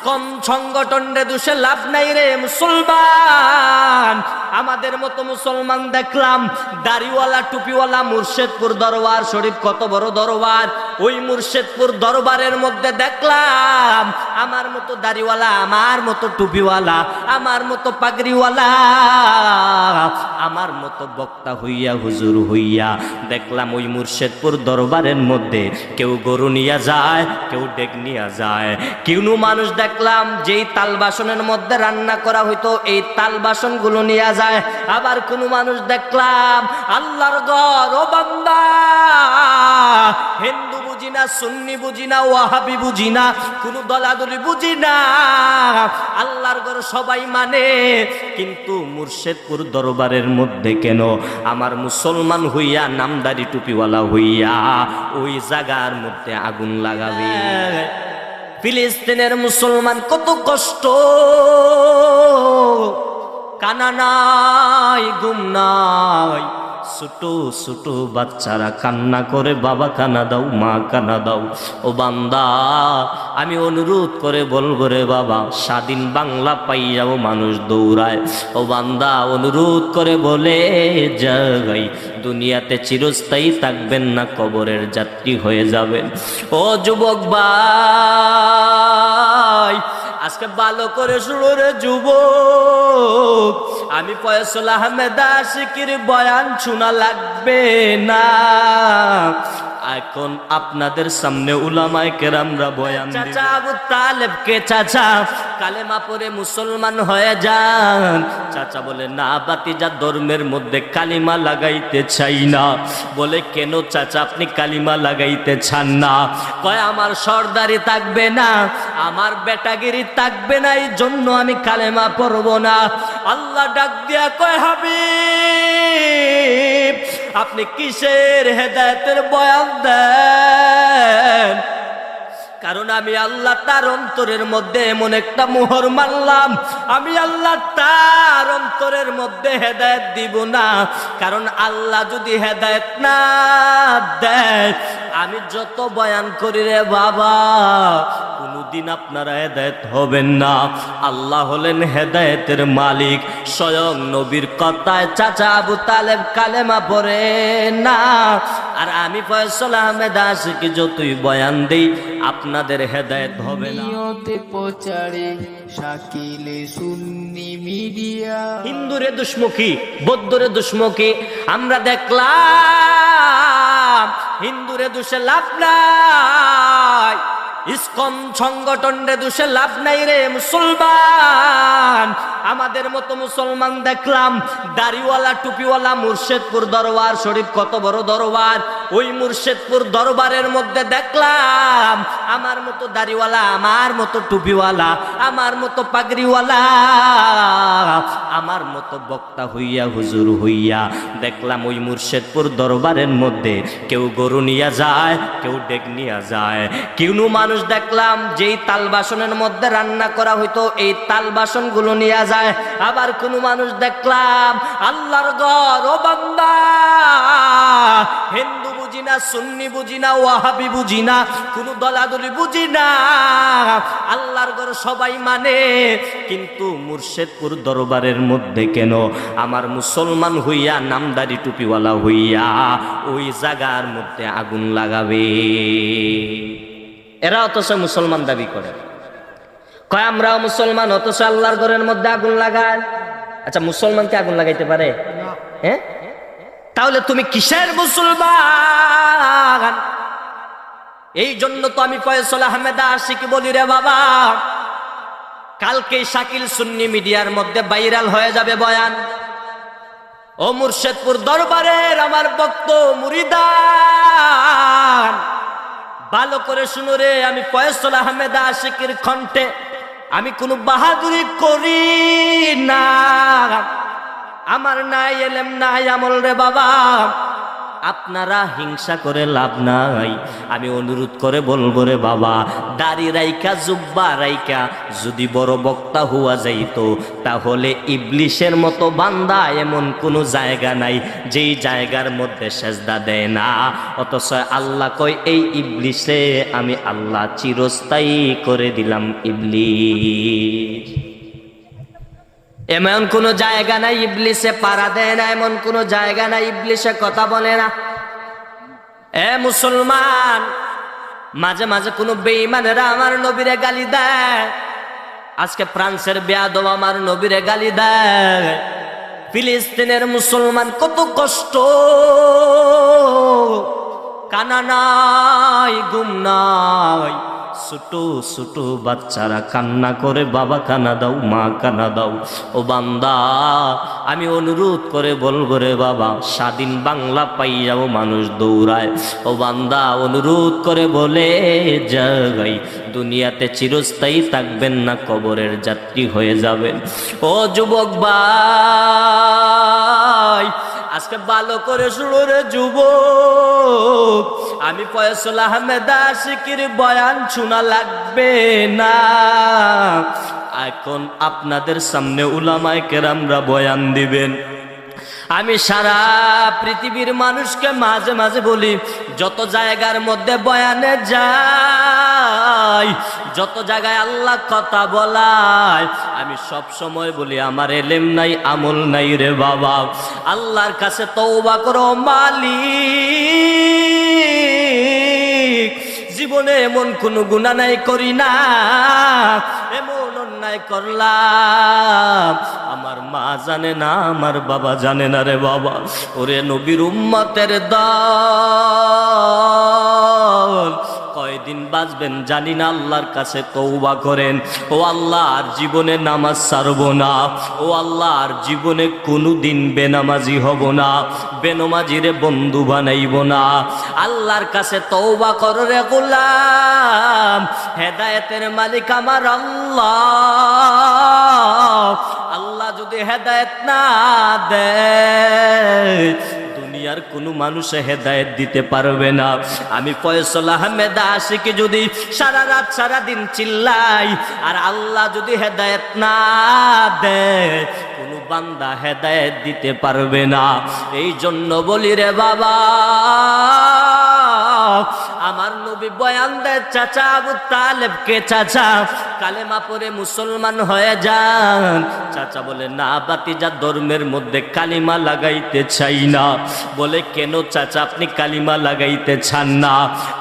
ISKCON সংগঠন রে দুষে লাভ নাই রে মুসলমান। আমাদের মতো মুসলমান দেখলাম, দাড়িওয়ালা, টুপিওয়ালা, মুর্শেদপুর দরবার শরীফ কত বড় দরবার। ওই মুর্শেদপুর দরবারের মধ্যে দেখলাম, আমার মতো দাড়িওয়ালা, আমার মতো টুপিওয়ালা, আমার মতো পাগড়িওয়ালা, আমার মতো বক্তা হইয়া, হুজুর হইয়া। দেখলাম ওই মুর্শেদপুর দরবারের মধ্যে কেউ গরু নিয়ে যায়, কেউ ডেক নিয়ে যায়। কিউনু মানুষ দেখলাম, যেই তাল বাসনের মধ্যে রান্না করা হইতো, এই তাল বাসনগুলো নিয়ে যায়। আবার কোনো মানুষ দেখলাম, আল্লাহর ঘর ও বান্দা। হিন্দু বুঝি না, সুন্নি বুঝি না, ওয়াহাবি বুঝি না, কোনো দলাদলি বুঝি না। আল্লাহর ঘর সবাই মানে কিন্তু মুর্শেদপুর দরবারের মধ্যে কেন আমার মুসলমান হইয়া, নামদারি টুপিওয়ালা হইয়া ওই জায়গার মধ্যে আগুন লাগাবে? ফিলিস্তিনের মুসলমান কত কষ্ট। কানা নাই গুম নাই ছোট ছোট বাচ্চারা কান্না করে, বাবা, কানা দাও, মা, কানা দাও। ও বান্দা, আমি অনুরোধ করে বলব রে বাবা, স্বাধীন বাংলা পাইয়াও মানুষ দৌড়ায়। ও বান্দা, অনুরোধ করে বলে যাই দুনিয়াতে চিরস্থায়ী থাকবেন না, কবরের যাত্রী হয়ে যাবেন। ও যুবক ভাই আজকে ভালো করে শুরুরে যুব আমি ফয়সল আহমেদ আশিকির বয়ান শোনা লাগবে না। এখন আপনাদের সামনে উলামায় কেরামরা বয়ান চাচা আবু তালেব কে চাচা কালেমা পরে মুসলমান হয়ে যান। চাচা বলে, না, বাতিজা ধর্মের মধ্যে কালিমা লাগাইতে চাই না। বলে, কেন চাচা, আপনি কালিমা লাগাইতে চান না? কয়, আমার সর্দারি থাকবে না, আমার বেটাগিরি থাকবে না এই জন্য আমি কালেমা পড়ব না। আল্লাহ ডাক দিয়া কয়, হাবিব আপনি কিসের হেদায়তের বয়ান দেন? কারণ আমি আল্লাহ তার অন্তরের মধ্যে এমন একটা মোহর মারলাম আমি আল্লাহ তার অন্তরের মধ্যে হেদায়ত দিব না। কারণ আল্লাহ যদি হেদায়ত না দেয়, আমি যত বয়ান করি রে বাবা কোনোদিন আপনারা হেদায়ত হবেন না। আল্লাহ হলেন হেদায়েতের মালিক। স্বয়ং নবীর কথায় চাচা আবু তালেব কালেমা পড়ে না। আর আমি ফয়সল আহমেদ আশিকি যতই বয়ান দিই আপনাদের হেদায়েত হবে না। নিয়তে প্রচারে শাকিলে সুন্নি মিডিয়া। হিন্দুরে দুশ্মুখী বৌদ্ধরে দুশ্মুখী আমরা দেখলাম হিন্দুরে দুষে লাভ নাই। ইসকন সংগঠন রে দুষে লাভ নাই রে মুসলমান। আমাদের মতো মুসলমান দেখলাম, দাড়িওয়ালা, টুপিওয়ালা, মুর্শেদপুর দরবার শরীফ কত বড় দরবার। ওই মুর্শেদপুর দরবারের মধ্যে দেখলাম, আমার মতো দাড়িওয়ালা, আমার মতো টুপিওয়ালা, আমার মতো পাগড়িওয়ালা। আমার মতো বক্তা হইয়া, হুজুর হইয়া, দেখলাম ওই মুর্শেদপুর দরবারের মধ্যে কেউ গরু নিয়ে যায়, কেউ ডেক নিয়ে যায়। কিউনু মানুষ দেখলাম যেই তাল বাসনের মধ্যে রান্না করা হইতো, এই তাল বাসনগুলো নিয়ে যায়। আবার কোনো মানুষ দেখলাম, আল্লাহর ঘর, ও বান্দা, হিন্দু বুঝি না সুন্নি বুঝি না ওয়াহাবি বুঝি না কোনো দলাদলি বুঝি না। আল্লাহর ঘর সবাই মানে কিন্তু মুর্শেদপুর দরবারের মধ্যে কেন আমার মুসলমান হইয়া নামদারি টুপিওয়ালা হইয়া ওই জায়গার মধ্যে আগুন লাগাবে? এরা অথচ মুসলমান দাবি করে। কয় আমরাও মুসলমান অথচ আল্লাহর ঘরের মধ্যে আগুন লাগায়। আচ্ছা মুসলমানকে আগুন লাগাইতে পারে? হ্যাঁ? তাহলে তুমি কিসের মুসলমান? এই জন্য তো আমি ফয়সল আহমেদ আশিক বলি রে বাবা। কালকে শাকিল সুন্নি মিডিয়ার মধ্যে ভাইরাল হয়ে যাবে বয়ান। ও মুর্শেদপুর দরবারের আমার ভক্ত মুরিদান। ভালো করে শুনো রে, আমি ফয়সল আহমেদ আশিকের কণ্ঠে আমি কোনো বাহাদুরি করি না। আমার নাই, এলেম নাই, আমল রে বাবা। আপনারা হিংসা করে লাভ নাই। আমি অনুরোধ করে বলব রে বাবা, দাড়ি রাইকা জুব্বা রাইকা যদি বড় বক্তা হওয়া যাইত, তাহলে ইবলিশের মতো বান্দা এমন কোনো জায়গা নাই, যেই জায়গার মধ্যে সেজদা দেয় না। অথচ আল্লাহ কয়, এই ইবলিশে আমি আল্লাহ চিরস্থায়ী করে দিলাম ইবলিশ। এমন কোন জায়গা নাই, ইবলিসে পাড়া দেয় না, এমন কোন জায়গা নাই, ইবলিসে কথা বলে না। এ মুসলমান, মাঝে মাঝে কোনো বেইমানেরা আমার নবীরে গালি দেয়। আজকে ফ্রান্সের বেয়াদব আমার নবীরে গালি দেয়। ফিলিস্তিনের মুসলমান কত কষ্ট। কানা নাই গুম নাই। ছোটো ছোটো বাচ্চারা কান্না করে, বাবা কানা দাও, মা কানা দাও। ও বান্দা, আমি অনুরোধ করে বলব রে বাবা, স্বাধীন বাংলা পাই যাব মানুষ দৌড়ায়। ও বান্দা, অনুরোধ করে বলে যাই দুনিয়াতে চিরস্থায়ী থাকবেন না, কবরের যাত্রী হয়ে যাবেন। ও যুবক ভাই আজকে ভালো করে শুরু রে যুব আমি ফয়সল আহমেদ আশিকির বয়ান শোনা লাগবে না। এখন আপনাদের সামনে উলামায় কেরামরা বয়ান দিবেন। আমি সারা পৃথিবীর মানুষকে মাঝে মাঝে বলি, যত জায়গার মধ্যে বয়ানে যাই, যত জায়গায় আল্লাহ কথা বলায়, আমি সব সময় বলি, আমার এলেম নাই, আমল নাই রে বাবা। আল্লাহর কাছে তৌবা করো, মালিক। জীবনে এমন কোনো গুণা নাই করি না। এমন অন্যায় করলাম। আমার মা জানে না, আমার বাবা জানে না রে বাবা। ওরে নবীর উম্মতের দল। কয়দিন বাঁচবেন জানি না, আল্লাহর কাছে তৌবা করেন। ও আল্লাহ, আর জীবনে নামাজ ছাড়বো না। ও আল্লাহ, আর জীবনে কোনো দিন বেনামাজি হব না, বেনমাজিরে বন্ধু বানাইব না। আল্লাহর কাছে তৌবা কর রে গোলাম, হেদায়েতের মালিক আমার আল্লাহ। আল্লাহ যদি হেদায়েত না দেয় দুনিয়ার কোনো মানুষে হেদায়ত দিতে পারবে না। আমি ফয়সল আহমেদ আশিকে যদি সারা রাত, সারা দিন চিল্লাই, আর আল্লাহ যদি হেদায়ত না দেয়, কোনো বান্দা হেদায়ত দিতে পারবে না। এই জন্য বলি রে বাবা আমার নবী বয়ান দেয়, চাচা আবু তালেবকে চাচা? কালেমা পরে মুসলমান হয়ে যান। চাচা বলে, না বাতিজা, ধর্মের মধ্যে কালিমা লাগাইতে চাই না। বলে, কেন চাচা, আপনি কালিমা লাগাইতে চান না?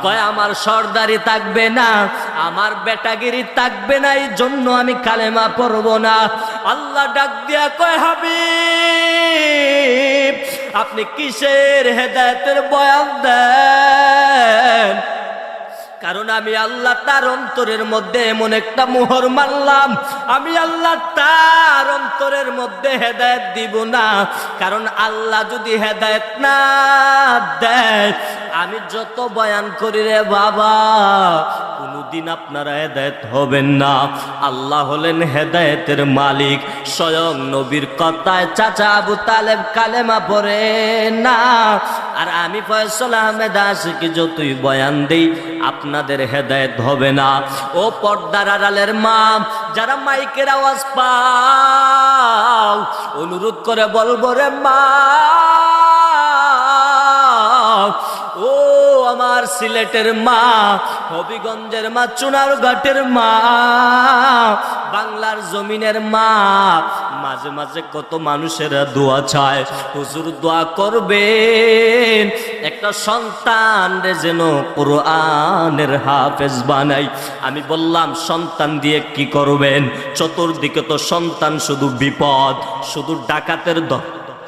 কয়, আমার সর্দারি থাকবে না, আমার বেটাগিরি থাকবে না এই জন্য আমি কালেমা পড়ব না। আল্লাহ ডাক দিয়া কয়, হাবিব আপনি কিসের হেদায়তের বয়ান দেন? কারণ আমি আল্লাহ তার অন্তরের মধ্যে এমন একটা মোহর মারলাম আমি আল্লাহ তার অন্তরের মধ্যে হেদায়ত দিব না। কারণ আল্লাহ যদি হেদায়ত না দেয়, আমি যত বয়ান করি রে বাবা কোনদিন আপনারা হেদায়ত হবেন না। আল্লাহ হলেন হেদায়েতের মালিক। স্বয়ং নবীর কথায় চাচা আবু তালেব কালেমা পড়ে না। আর আমি ফয়সল আহমেদ আশিকি যতই বয়ান দেই, আপনাদের হেদায়েত হবে না। ও পর্দার আড়ালের মা, যারা মাইকের আওয়াজ পাও, অনুরোধ করে বলব রে মা। ও আমার সিলেটের মা, হবিগঞ্জের মা চুনার ঘাটের মা, বাংলার জমিনের মা। মাঝে মাঝে কত মানুষেরা দোয়া চায়, হুজুর দোয়া করবেন। একটা সন্তান রে যেন কোরআনের হাফেজ বানাই। আমি বললাম, সন্তান দিয়ে কি করবেন? চতুর্দিকে তো সন্তান শুধু বিপদ, শুধু ডাকাতের দল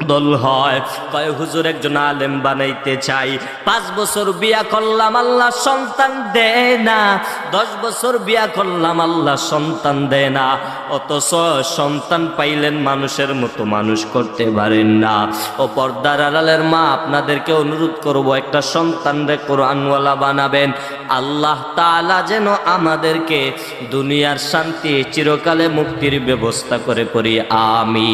দল হয়। কয়, হুজুর, একজন আলেম বানাইতে চাই। পাঁচ বছর বিয়া করলাম, আল্লাহ সন্তান দেয় না। দশ বছর বিয়া করলাম, আল্লাহ সন্তান দেয় না। অথচ সন্তান পাইলেন মানুষের মতো মানুষ করতে পারেন না। ও পর্দার আড়ালের মা, আপনাদেরকে অনুরোধ করব, একটা সন্তান রে কোরআনওয়ালা বানাবেন। আল্লাহ তাআলা যেন আমাদেরকে দুনিয়ার শান্তি, চিরকালে মুক্তির ব্যবস্থা করে করি। আমি